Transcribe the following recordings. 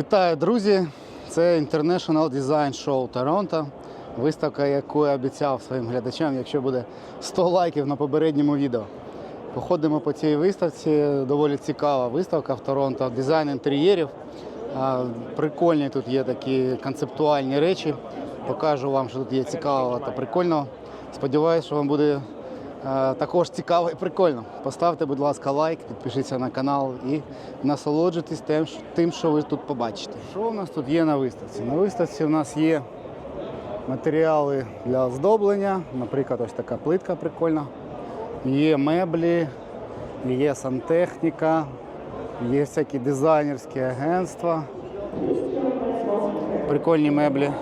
Вітаю, друзі! Це International Design Show Торонто. Виставка, яку я обіцяв своїм глядачам, якщо буде 100 лайків на попередньому відео. Походимо по цій виставці. Доволі цікава виставка в Торонто. Дизайн інтер'єрів. Прикольні тут є такі концептуальні речі. Покажу вам, що тут є цікавого та прикольного. Сподіваюсь, що вам буде також цікаво і прикольно. Поставте, будь ласка, лайк, підпишіться на канал і насолоджуйтесь тим, що ви тут побачите. Що у нас тут є на виставці? На виставці у нас є матеріали для оздоблення, наприклад, ось така плитка прикольна. Є меблі, є сантехніка, є всякі дизайнерські агентства. Прикольні меблі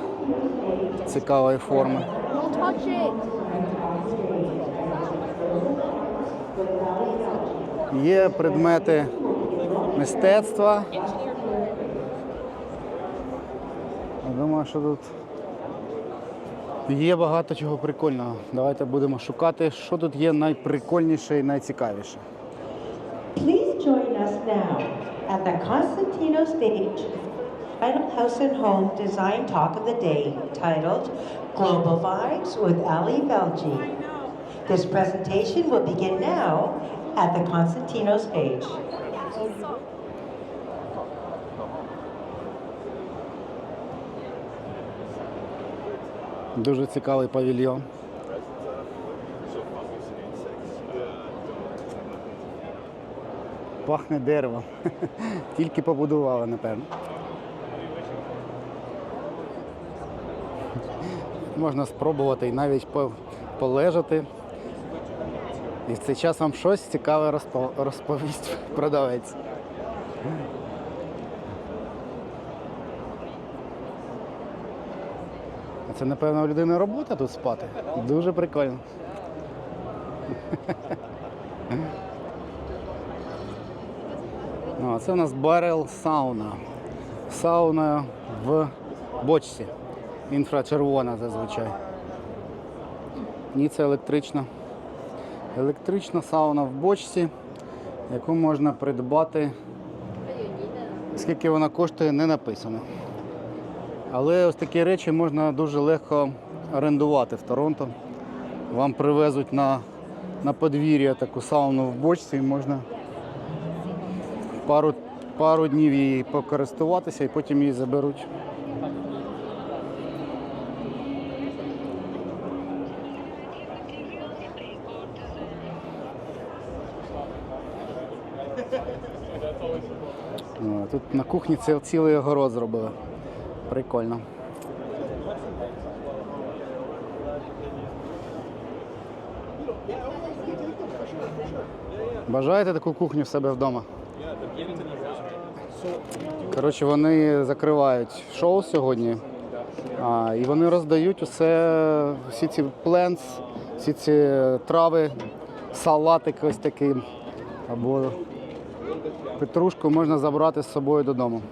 цікавої форми. Є предмети мистецтва. Я Думаю, що тут є багато чого прикольного. Давайте будемо шукати, що тут є найприкольніше і найцікавіше. Please join us now at the Constantino stage, final house and home design talk of the day titled Global Vibes with Ali Velji. This presentation will begin now at the Constantino stage. Дуже цікавий павільйон. Пахне деревом. Тільки побудували, напевно. Можна спробувати і навіть полежати. І в цей час вам щось цікаве розпо- розповість продавець. Це, напевно, у людини робота тут спати. Дуже прикольно. Ну, а це у нас барел сауна. Сауна в бочці. Інфрачервона зазвичай. Ні, це електрична. Електрична сауна в бочці, яку можна придбати. Скільки вона коштує, не написано. Але ось такі речі можна дуже легко орендувати в Торонто. Вам привезуть на, на подвір'я таку сауну в бочці і можна пару, пару днів її покористуватися і потім її заберуть. Тут на кухні це цілий огород зробили. Прикольно. Бажаєте таку кухню в себе вдома? Коротше, вони закривають шоу сьогодні. А, і вони роздають усе, всі ці пленс, всі ці трави, салатик ось такий. Або петрушку можна забрати з собою додому.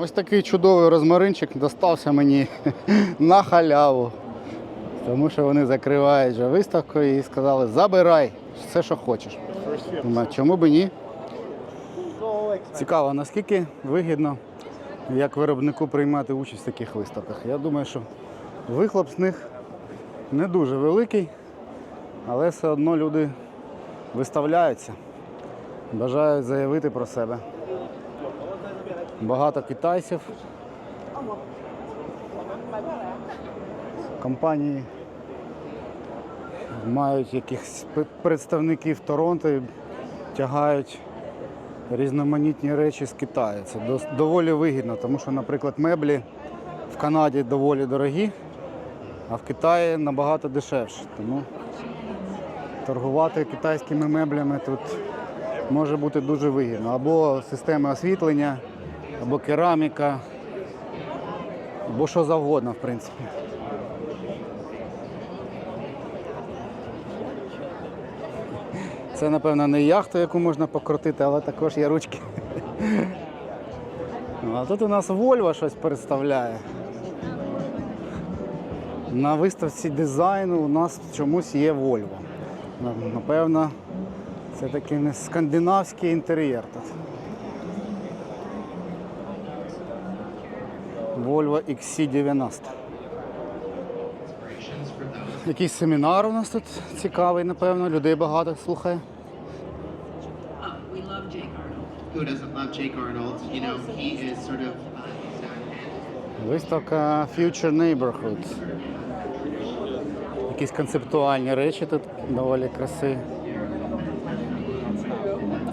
Ось такий чудовий розмаринчик достався мені на халяву. Тому що вони закривають вже виставку і сказали, забирай все, що хочеш. Чому би ні? Цікаво, наскільки вигідно як виробнику приймати участь в таких виставках. Я думаю, що вихлоп з них не дуже великий, але все одно люди виставляються, бажають заявити про себе. Багато китайців. Компанії мають якихось представників Торонто і тягають різноманітні речі з Китаю. Це доволі вигідно, тому що, наприклад, меблі в Канаді доволі дорогі, а в Китаї набагато дешевше. Тому торгувати китайськими меблями тут може бути дуже вигідно. Або система освітлення, або кераміка, або що завгодно, в принципі. Це, напевно, не яхта, яку можна покрутити, але також є ручки. Ну, А тут у нас Volvo щось представляє. На виставці дизайну у нас чомусь є. На- Напевно, це такий не скандинавський інтер'єр тут. Volvo XC90. Якийсь семінар у нас тут цікавий, напевно, людей багато слухає. We love Jake Arnold. Who doesn't love Jake Arnold?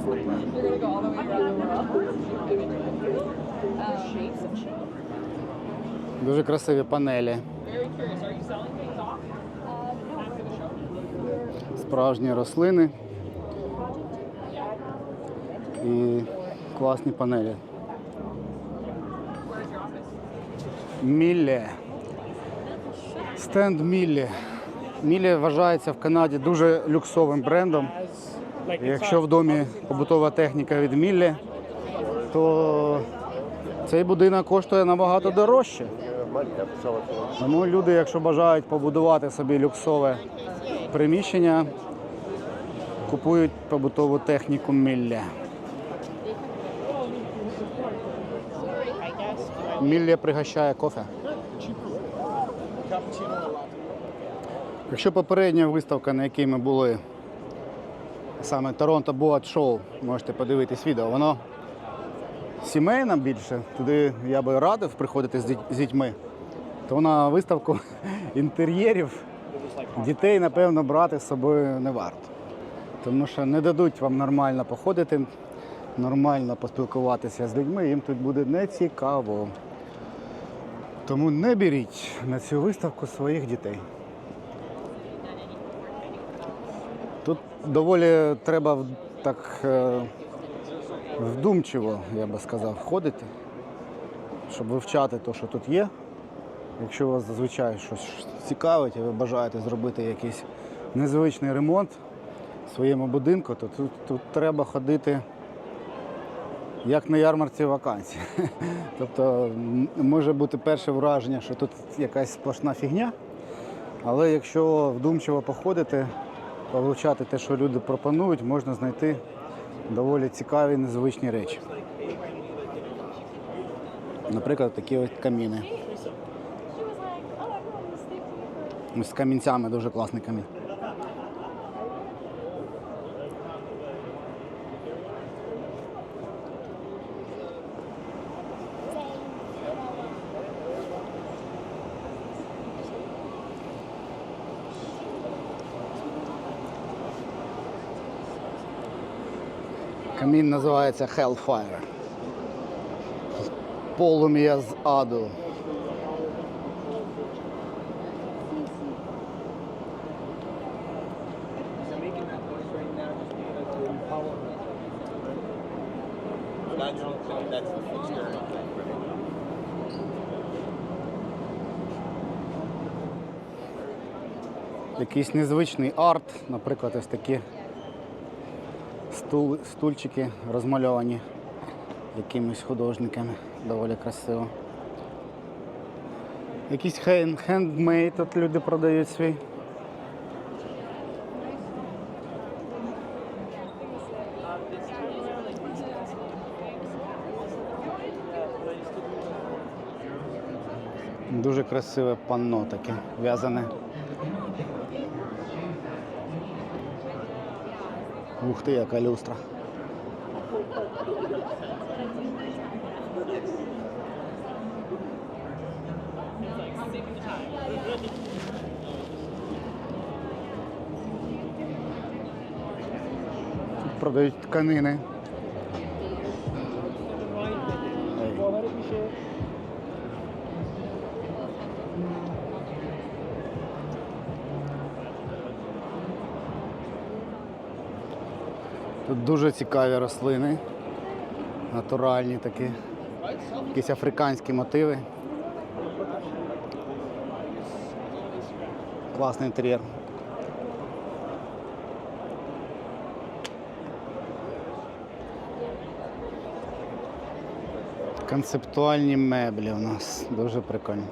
You know, he is sort of. Uh, he's, uh, Виставка Future Neighborhood. Якісь концептуальні речі тут доволі красиві. Дуже красиві панелі. Справжні рослини і класні панелі. Мілле. Стенд Мілле. Мілле вважається в Канаді дуже люксовим брендом. Якщо в домі побутова техніка від Мілле, то цей будинок коштує набагато дорожче. Тому люди, якщо бажають побудувати собі люксове приміщення, купують побутову техніку Мілле. Мілле пригощає кофе. Якщо попередня виставка, на якій ми були, саме Торонто Boat Show, можете подивитись відео, воно сімейна більше. Туди я би радив приходити з дітьми. То на виставку інтер'єрів дітей, напевно, брати з собою не варто. Тому що не дадуть вам нормально походити, нормально поспілкуватися з людьми, їм тут буде нецікаво. Тому не беріть на цю виставку своїх дітей. Доволі треба так е, вдумчиво, я би сказав, ходити, щоб вивчати те, що тут є. Якщо вас зазвичай щось цікавить і ви бажаєте зробити якийсь незвичний ремонт в своєму будинку, то тут, тут треба ходити як на ярмарці вакансій. Тобто може бути перше враження, що тут якась сплошна фігня, але якщо вдумчиво походити, повивчати те, що люди пропонують, можна знайти доволі цікаві незвичні речі. Наприклад, такі ось каміни. З камінцями дуже класний камін. Камін називається Hellfire. Полум'я з аду. Якийсь незвичний арт, наприклад, ось такі стул, стульчики розмальовані якимись художниками. Доволі красиво. Якийсь хен- хендмейд тут люди продають свій. Дуже красиве панно таке в'язане. Ух ти, яка люстра. Продають тканини. Тут дуже цікаві рослини, натуральні такі, якісь африканські мотиви. Класний інтер'єр. Концептуальні меблі у нас дуже прикольні.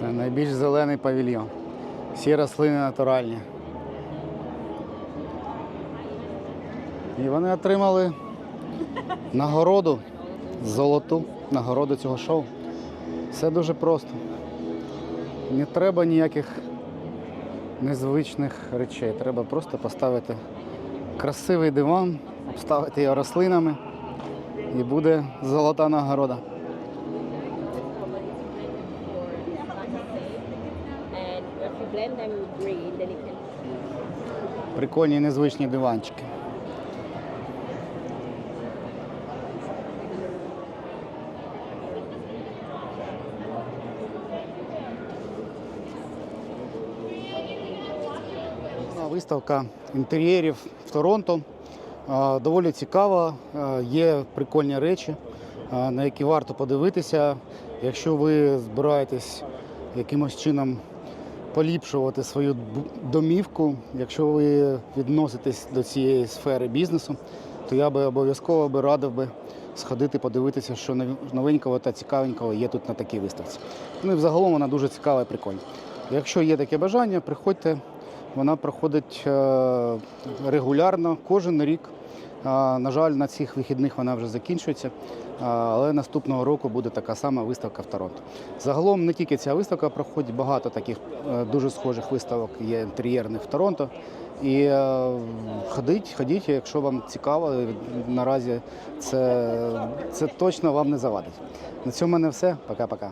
Це найбільш зелений павільйон. Всі рослини натуральні. І вони отримали нагороду, золоту нагороду цього шоу. Все дуже просто. Не треба ніяких незвичних речей. Треба просто поставити красивий диван, обставити його рослинами і буде золота нагорода. Прикольні незвичні диванчики. Виставка інтер'єрів в Торонто. Доволі цікава, є прикольні речі, на які варто подивитися. Якщо ви збираєтесь якимось чином поліпшувати свою домівку. Якщо ви відноситесь до цієї сфери бізнесу, то я би обов'язково би радив би сходити, подивитися, що новенького та цікавенького є тут на такій виставці. Ну і взагалом вона дуже цікава і прикольна. Якщо є таке бажання, приходьте. Вона проходить е, регулярно кожен рік. На жаль, на цих вихідних вона вже закінчується, але наступного року буде така сама виставка в Торонто. Загалом не тільки ця виставка проходить, багато таких е, дуже схожих виставок є інтер'єрних в Торонто. І е, ходіть, ходіть, якщо вам цікаво, наразі це, це точно вам не завадить. На цьому в мене все. Пока-пока.